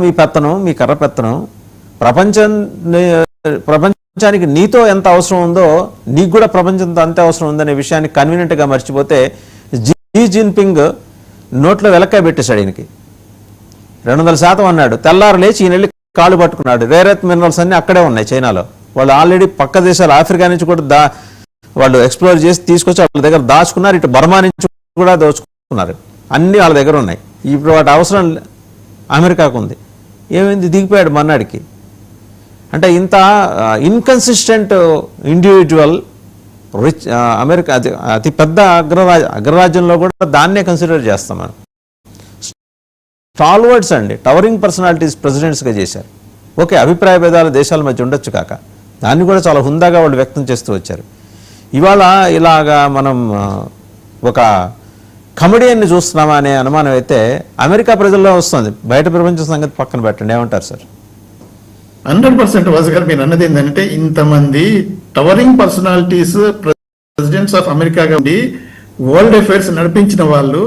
మీ పెత్తనం మీ కర్ర పెత్తనం ప్రపంచం ప్రపంచానికి నీతో ఎంత అవసరం ఉందో నీకు కూడా ప్రపంచంతో అంతే అవసరం ఉందనే విషయాన్ని కన్వీనియంట్గా మర్చిపోతే జీ జిన్పింగ్ నోట్లో వెలక్కాయ పెట్టేశాడు ఈయనకి. రెండు వందల శాతం అన్నాడు. తెల్లారు లేచి ఈయన వెళ్ళి కాళ్ళు పట్టుకున్నాడు. రేరెత్ మినరల్స్ అన్ని అక్కడే ఉన్నాయి చైనాలో. వాళ్ళు ఆల్రెడీ పక్క దేశాలు ఆఫ్రికా నుంచి కూడా దా వాళ్ళు ఎక్స్ప్లోర్ చేసి తీసుకొచ్చి వాళ్ళ దగ్గర దాచుకున్నారు. ఇటు బర్మా నుంచి కూడా దోచుకున్నారు. అన్ని వాళ్ళ దగ్గర ఉన్నాయి. ఇప్పుడు వాటి అవసరం అమెరికాకు ఉంది. ఏమైంది? దిగిపోయాడు మన్నాడికి. అంటే ఇంత ఇన్కన్సిస్టెంట్ ఇండివిజువల్ రిచ్ అమెరికా అతి అతి పెద్ద అగ్రరాజ్య అగ్రరాజ్యంలో కూడా దాన్నే కన్సిడర్ చేస్తాం మనం. స్టాల్వర్డ్స్ అండి. టవరింగ్ పర్సనాలిటీస్ ప్రెసిడెంట్స్గా చేశారు. ఓకే అభిప్రాయ భేదాలు దేశాల మధ్య ఉండొచ్చు కాక. దాన్ని కూడా చాలా హుందాగా వాళ్ళు వ్యక్తం చేస్తూ వచ్చారు. ఇవాళ ఇలాగా మనం ఒక కమెడియన్ని చూస్తున్నామా అనే అనుమానం అయితే అమెరికా ప్రజల్లో వస్తుంది. బయట ప్రపంచ సంగతి పక్కన పెట్టండి. ఏమంటారు సార్? హండ్రెడ్ పర్సెంట్ వాసుగారు మీరు అన్నది ఏంటంటే ఇంతమంది టవరింగ్ పర్సనాలిటీస్ ప్రెసిడెంట్స్ ఆఫ్ అమెరికాగా ఉండి వరల్డ్ అఫైర్స్ నడిపించిన వాళ్ళు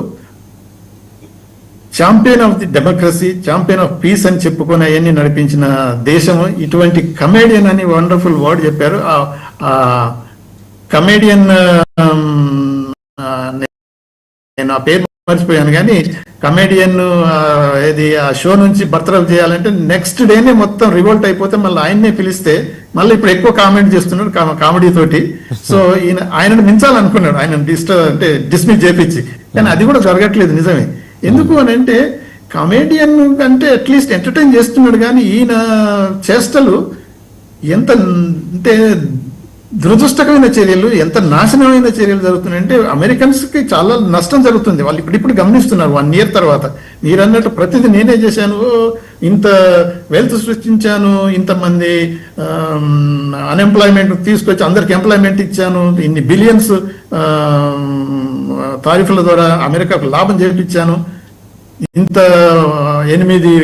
champion of the democracy champion of peace అని చెప్పుకొని అవన్నీ నడిపించిన దేశం ఇటువంటి కమేడియన్ అని వండర్ఫుల్ వర్డ్ చెప్పారు. ఆ కమేడియన్ నేను ఆ పేరు మర్చిపోయాను కానీ కమేడియన్ ఏది ఆ షో నుంచి బర్తరఫ్ చేయాలంటే నెక్స్ట్ డేనే మొత్తం రివోల్ట్ అయిపోతే మళ్ళీ ఆయన్నే పిలిస్తే మళ్ళీ ఇప్పుడు ఎక్కువ కామెంట్ చేస్తున్నాడు కామెడీ తోటి. సో ఈయన ఆయనను మించాలనుకున్నాడు. ఆయన డిస్టర్ అంటే డిస్మిస్ చేపించి. కానీ అది కూడా జరగట్లేదు నిజమే. ఎందుకు అని అంటే కమేడియన్ అంటే అట్లీస్ట్ ఎంటర్టైన్ చేస్తున్నాడు కానీ ఈయన చేష్టలు ఎంత అంటే దురదృష్టకమైన చర్యలు ఎంత నాశనమైన చర్యలు జరుగుతున్నాయంటే అమెరికన్స్కి చాలా నష్టం జరుగుతుంది. వాళ్ళు ఇప్పుడు ఇప్పుడు గమనిస్తున్నారు వన్ ఇయర్ తర్వాత. మీరు అన్నట్టు ప్రతిదీ నేనే చేశాను ఇంత వెల్త్ సృష్టించాను ఇంతమంది అన్ఎంప్లాయ్మెంట్ తీసుకొచ్చి అందరికి ఎంప్లాయ్మెంట్ ఇచ్చాను ఇన్ని బిలియన్స్ తారీఫుల ద్వారా అమెరికాకు లాభం చేపించాను ఇంత ఎనిమిది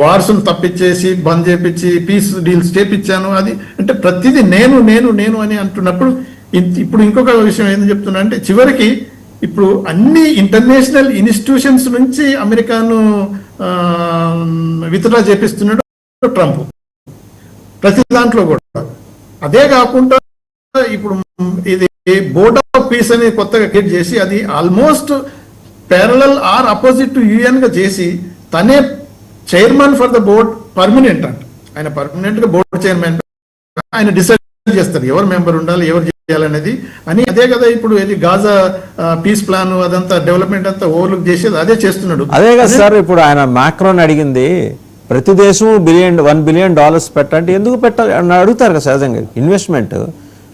వార్సులు తప్పించేసి బంద్ చేపించి పీస్ డీల్స్ చేపించాను. అది అంటే ప్రతిదీ నేను నేను నేను అని అంటున్నప్పుడు ఇప్పుడు ఇంకొక విషయం ఏంది చెప్తున్నా అంటే చివరికి ఇప్పుడు అన్ని ఇంటర్నేషనల్ ఇన్స్టిట్యూషన్స్ నుంచి అమెరికాను విత్డ్రా చేపిస్తున్నాడు ట్రంప్. ప్రతి దాంట్లో కూడా. అదే కాకుండా ఇప్పుడు ఇది బోర్డ్ ఆఫ్ పీస్ అని కొత్తగా క్రియేట్ చేసి అది almost parallel or opposite to యుఎన్గా చేసి తనే chairman for the board permanent అంట. ఆయన పర్మనెంట్గా బోర్డు చైర్మన్ ఆయన డిసైడ్ చేస్తారు. ఎవరు మెంబర్ ఉండాలి ఎవరు చేయాలనేది అని అదే కదా ఇప్పుడు ఇది గాజా పీస్ ప్లాన్ అదంతా డెవలప్మెంట్ అంతా ఓవర్లుక్ చేసేది అదే చేస్తున్నాడు. అదే కదా సార్ ఇప్పుడు ఆయన మాక్రోన్ అడిగింది ప్రతి దేశం బిలియన్ వన్ బిలియన్ డాలర్స్ పెట్టంటే ఎందుకు పెట్టాలి? అని అడుగుతారు కదా సహజంగా ఇన్వెస్ట్మెంట్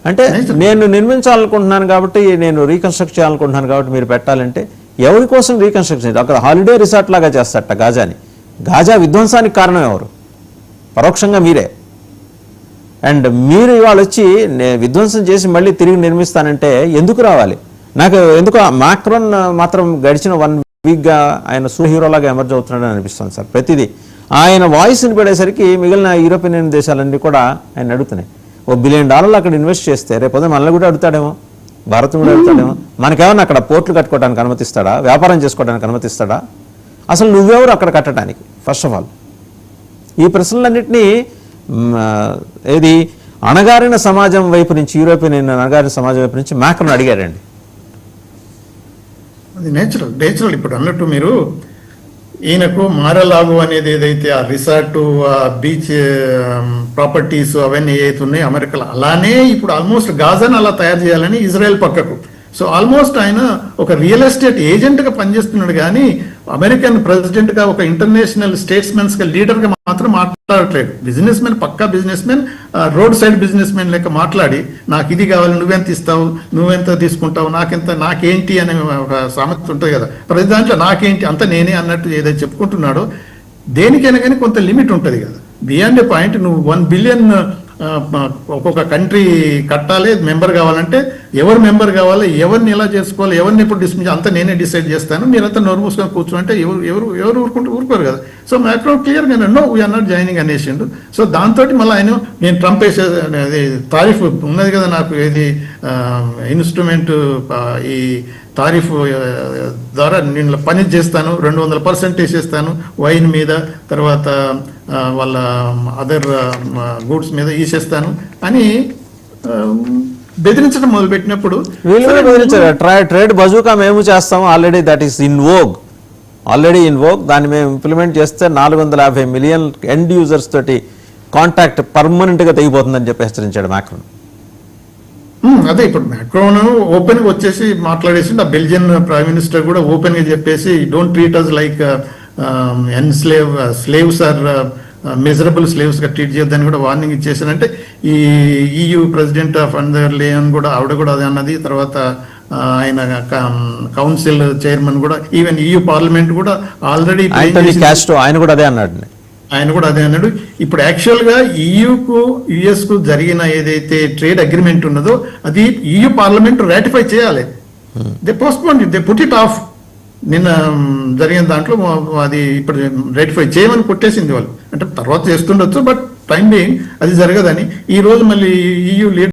అంటే నేను నిర్మించాలనుకుంటున్నాను కాబట్టి నేను రీకన్స్ట్రక్ట్ చేయాలనుకుంటున్నాను కాబట్టి మీరు పెట్టాలంటే ఎవరి కోసం రీకన్స్ట్రక్షన్ అక్కడ హాలిడే రిసార్ట్ లాగా చేస్తారట గాజాని గాజా విధ్వంసానికి కారణం ఎవరు? పరోక్షంగా మీరే. అండ్ మీరు ఇవాళ వచ్చి నే- విధ్వంసం చేసి మళ్ళీ తిరిగి నిర్మిస్తానంటే ఎందుకు రావాలి? నాకు ఎందుకు మాక్రోన్ మాత్రం గడిచిన వన్ వీక్గా ఆయన సూపర్ హీరోలాగా ఎమర్జ్ అవుతున్నాడని అనిపిస్తుంది సార్. ప్రతిదీ. ఆయన వాయిస్ పడేసరికి మిగిలిన యూరోపియన్ దేశాలన్నీ కూడా ఆయన అడుగుతున్నాయి ఓ బిలియన్ డాలర్లు అక్కడ ఇన్వెస్ట్ చేస్తే రేపు మనల్ని కూడా అడుగుతాడేమో? భారత్ కూడా అడుగుతాడేమో? మనకేమన్నా అక్కడ పోర్ట్లు కట్టుకోవడానికి అనుమతిస్తాడా? వ్యాపారం చేసుకోవడానికి అనుమతిస్తాడా? అసలు నువ్వెవరు అక్కడ కట్టడానికి? First of all. ఈ ప్రశ్నలన్నింటినీ ఏది? అణగారిన సమాజం వైపు నుంచి యూరోపియన్ అణగారిన సమాజం వైపు నుంచి మ్యాక్రన్ అడిగారండి. అది నేచురల్ నేచురల్ ఇప్పుడు అన్నట్టు మీరు ఈయనకు మారలాగు అనేది ఏదైతే ఆ రిసార్ట్ ఆ బీచ్ ప్రాపర్టీస్ అవన్నీ ఏదైతే ఉన్నాయో అమెరికాలో అలానే ఇప్పుడు ఆల్మోస్ట్ గాజాను అలా తయారు చేయాలని ఇజ్రాయెల్ పక్కకు. సో ఆల్మోస్ట్ ఆయన ఒక రియల్ ఎస్టేట్ ఏజెంట్గా పనిచేస్తున్నాడు కానీ అమెరికన్ ప్రెసిడెంట్గా ఒక ఇంటర్నేషనల్ స్టేట్స్మెన్స్గా లీడర్గా మాత్రం మాట్లాడట్లేదు. బిజినెస్ మెన్ పక్కా business men road side business men లెక్క మాట్లాడి నాకు ఇది కావాలి నువ్వెంత ఇస్తావు నువ్వెంత తీసుకుంటావు నాకెంత నాకేంటి అనే ఒక సామెత ఉంటుంది కదా. ప్రతి దాంట్లో నాకేంటి అంత నేనే అన్నట్టు ఏదైతే చెప్పుకుంటున్నాడో దేనికైనా కానీ కొంత లిమిట్ ఉంటుంది కదా. బియాండ్ ఏ పాయింట్ నువ్వు వన్ బిలియన్ ఒక్కొక్క కంట్రీ కట్టాలి మెంబర్ కావాలంటే ఎవరు మెంబర్ కావాలి ఎవరిని ఎలా చేసుకోవాలి ఎవరిని ఎప్పుడు డిస్మిస్ అంతా నేనే డిసైడ్ చేస్తాను. మీరంతా నోరు మూసుకొని కూర్చోంటే ఎవరు ఎవరు ఎవరు ఊరుకుంటూ ఊరుకోరు కదా. సో మ్యాక్రో క్లియర్గా no we are not joining అనేసిండు so దాంతో మళ్ళీ ఆయన నేను ట్రంప్ వేసే అది తారీఫ్ ఉన్నది కదా నాకు ఏది ఇన్స్ట్రుమెంట్ ఈ తారీఫ్ ద్వారా నేను పని చేస్తాను రెండు వందల పర్సెంట్ వేసేస్తాను వైన్ మీద తర్వాత వాళ్ళ అదర్ గూడ్స్ మీద వేసేస్తాను అని బెదిరించడం మొదలుపెట్టినప్పుడు ట్రేడ్ బజూకా మేము చేస్తాము already that is in vogue already in vogue దాన్ని మేము ఇంప్లిమెంట్ చేస్తే నాలుగు వందల యాభై మిలియన్ ఎండ్ యూజర్స్ తోటి కాంటాక్ట్ పర్మనెంట్గా తెగిపోతుందని చెప్పి హెచ్చరించాడు మాక్రన్ ఉమ్, అదే ఇప్పుడు మ్యాక్రోన్ ఓపెన్గా వచ్చేసి మాట్లాడేసి ఆ బెల్జియన్ ప్రైమ్ మినిస్టర్ కూడా ఓపెన్గా చెప్పేసి don't treat us like an slave slaves are measurable స్లేవ్స్గా treat చేయొద్దని కూడా వార్నింగ్ ఇచ్చేసారంటే ఈ EU president von der Leyen కూడా ఆవిడ కూడా అదే అన్నది. తర్వాత ఆ, ఆయన కౌన్సిల్ చైర్మన్ కూడా ఈవెన్ ఈయూ పార్లమెంట్ కూడా ఆల్రెడీ ఆయన కూడా అదే అన్నాడు. ఆయన కూడా అదే అన్నాడు. ఇప్పుడు యాక్చువల్గా ఈయూకు యుఎస్కు జరిగిన ఏదైతే ట్రేడ్ అగ్రిమెంట్ ఉన్నదో అది ఈయూ పార్లమెంట్ రాటిఫై చేయాలి. They postpone they put it off నిన్న జరిగిన దాంట్లో అది ఇప్పుడు రెటిఫై చేయమని కొట్టేసింది వాళ్ళు. అంటే తర్వాత చేస్తుండొచ్చు బట్ టైం బీయింగ్ అది జరగదని. ఈ రోజు మళ్ళీ ఈయూ లీడర్